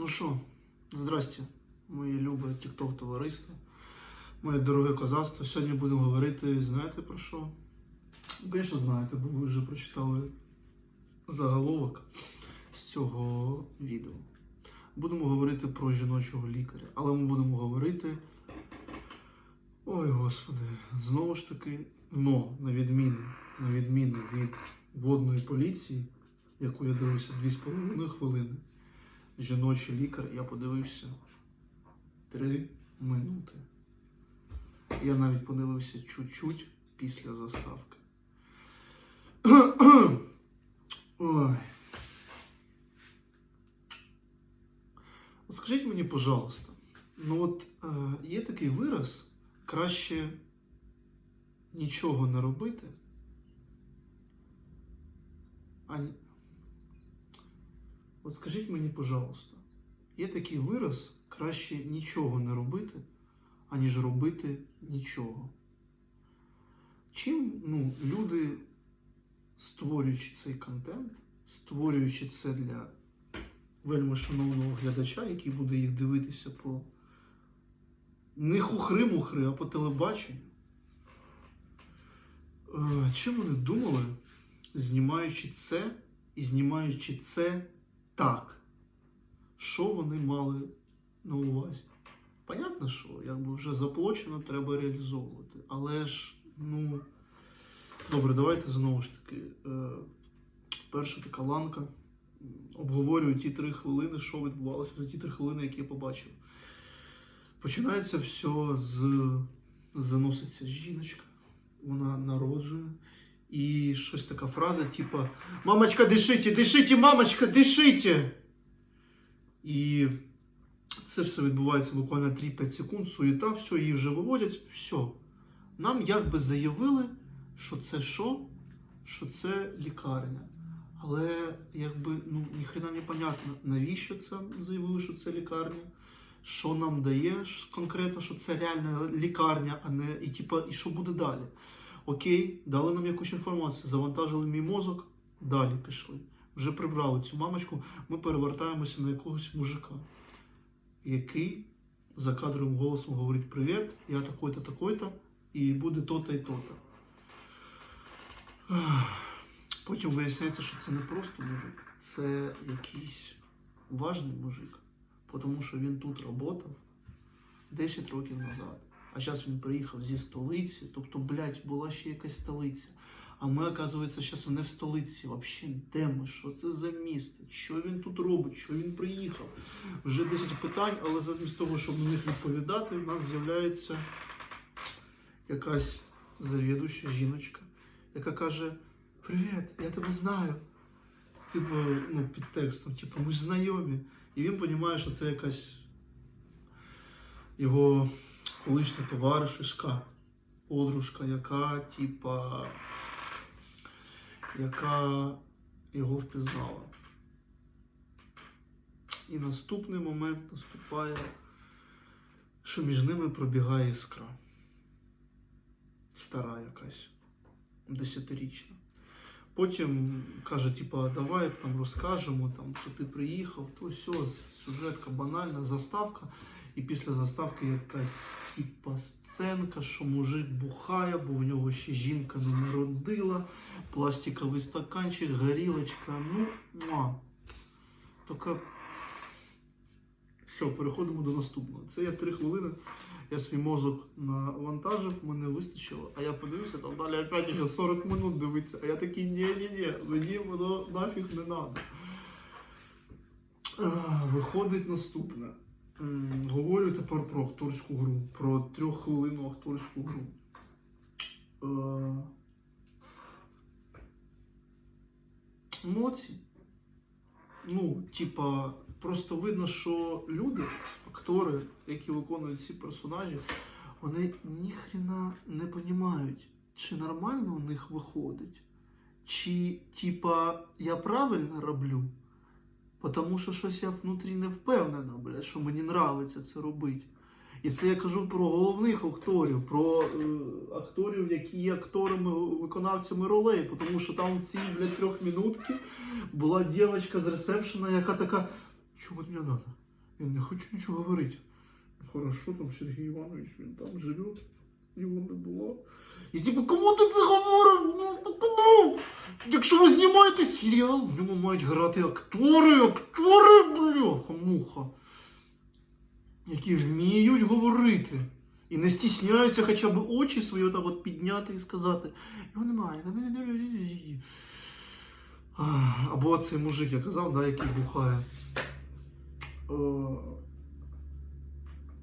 Ну що, здрасте, моє любе тікток товариство, моє дороге козацтво. Сьогодні будемо говорити, знаєте про що? Ну, Звісно, знаєте, бо ви вже прочитали заголовок з цього відео. Будемо говорити про жіночого лікаря, але ми будемо говорити. Ой, господи, знову ж таки, но на відміну, на відміну від водної поліції, яку я дивився 2,5 хвилини жіночий лікар, я подивився три минути. Я навіть подивився чуть-чуть після заставки. Ой. От скажіть мені, пожалуйста, ну от е, є такий вираз, краще нічого не робити, От скажіть мені, пожалуйста, є такий вираз краще нічого не робити, аніж робити нічого. Чим ну, люди, створюючи цей контент, створюючи це для вельми шановного глядача, який буде їх дивитися по не хухри-мухри, а по телебаченню, е, чим вони думали, знімаючи це і знімаючи це так. Що вони мали на увазі? Понятно, що якби вже заплачено, треба реалізовувати. Але ж, ну. Добре, давайте знову ж таки. Е, перша така ланка. Обговорюю ті три хвилини, що відбувалося за ті три хвилини, які я побачив. Починається все з заноситься жіночка, вона народжує. І щось така фраза, типа Мамочка, дишите, дишите, мамочка, дишите. І це все відбувається буквально 3-5 секунд, суєта, все, її вже виводять, все. Нам якби заявили, що це що? Що це лікарня. Але якби ну ніхрена не понятно, навіщо це заявили, що це лікарня. Що нам дає конкретно, що це реальна лікарня, а не і типа, і що буде далі? Окей, дали нам якусь інформацію, завантажили мій мозок, далі пішли. Вже прибрали цю мамочку, ми перевертаємося на якогось мужика, який за кадровим голосом говорить: Привіт, я такой-то, такой-то, і буде то-то і то-то. Потім виясняється, що це не просто мужик, це якийсь важний мужик, тому що він тут працював 10 років назад. А зараз він приїхав зі столиці, тобто, блядь, була ще якась столиця. А ми, оказується, зараз не в столиці. Взагалі, де ми? Що це за місто? Що він тут робить? Що він приїхав? Вже 10 питань, але замість того, щоб на них відповідати, у нас з'являється якась завідуща жіночка, яка каже: Привіт, я тебе знаю. Типу, ну, під текстом, типу, ми знайомі. І він розуміє, що це якась його колишня товаришка, подружка, яка, типа, яка його впізнала. І наступний момент наступає, що між ними пробігає іскра. Стара якась, десятирічна. Потім каже, типа, давай там розкажемо, там, що ти приїхав, то все, сюжетка банальна, заставка. І після заставки якась типа сценка, що мужик бухає, бо в нього ще жінка не народила, пластиковий стаканчик, горілочка. Ну, муа. Тільки що, переходимо до наступного. Це я три хвилини. Я свій мозок навантажив, мене вистачило, а я подивився, там далі опять ще 40 минут дивиться. А я такий, ні-ні-ні, мені воно нафіг не треба. Виходить наступне. Говорю тепер про акторську гру, про трьоххвилинну акторську гру. Е, Емоції. Ну, типа, просто видно, що люди, актори, які виконують ці персонажі, вони ніхрена не розуміють, чи нормально у них виходить, чи, типа, я правильно роблю. Потому що щось я внутрі не впевнена, блядь, що мені нравиться це робити. І це я кажу про головних акторів, про е, акторів, які є акторами, виконавцями ролей. Тому що там в цій блядь, трьохмінутки була дівчинка з ресепшена, яка така, чого мені треба? Я не хочу нічого говорити. Хорошо, там Сергій Іванович, він там живе, його не було. І типу, кому ти це говориш? Ну, ну, кому? Якщо ви знімаєте серіал, в ньому мають грати актори, актори, бляха, муха, які вміють говорити. І не стісняються хоча б очі свої так от підняти і сказати, його немає. Або цей мужик, я казав, да, який бухає. Е,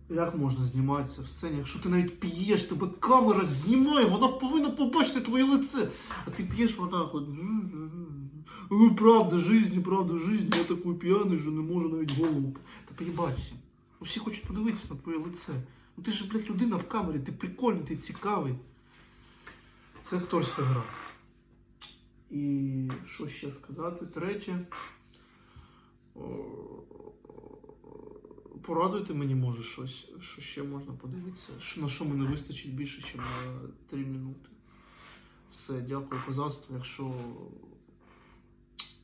Як можна зніматися в сцені? Якщо ти навіть п'єш, тебе камера знімає, вона повинна побачити твоє лице. А ти п'єш от. Ну, правда, жизнь, правда, жизнь, я такий п'яний, що не можу навіть голову. Та поїбатися. Всі хочуть подивитися на твоє лице. Ну ти ж, блядь, людина в камері, ти прикольний, ти цікавий. Це акторська гра. І що ще сказати? Третє. Порадуйте мені, може, щось, що ще можна подивитися. На що мене вистачить більше, ніж на 3 минути. Все, дякую козацтву. Якщо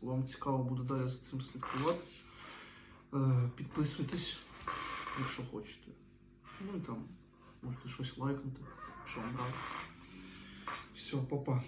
вам цікаво буде далі за цим слідкувати, е, підписуйтесь, якщо хочете. Ну і там можете щось лайкнути, якщо вам нравиться. Все, папа.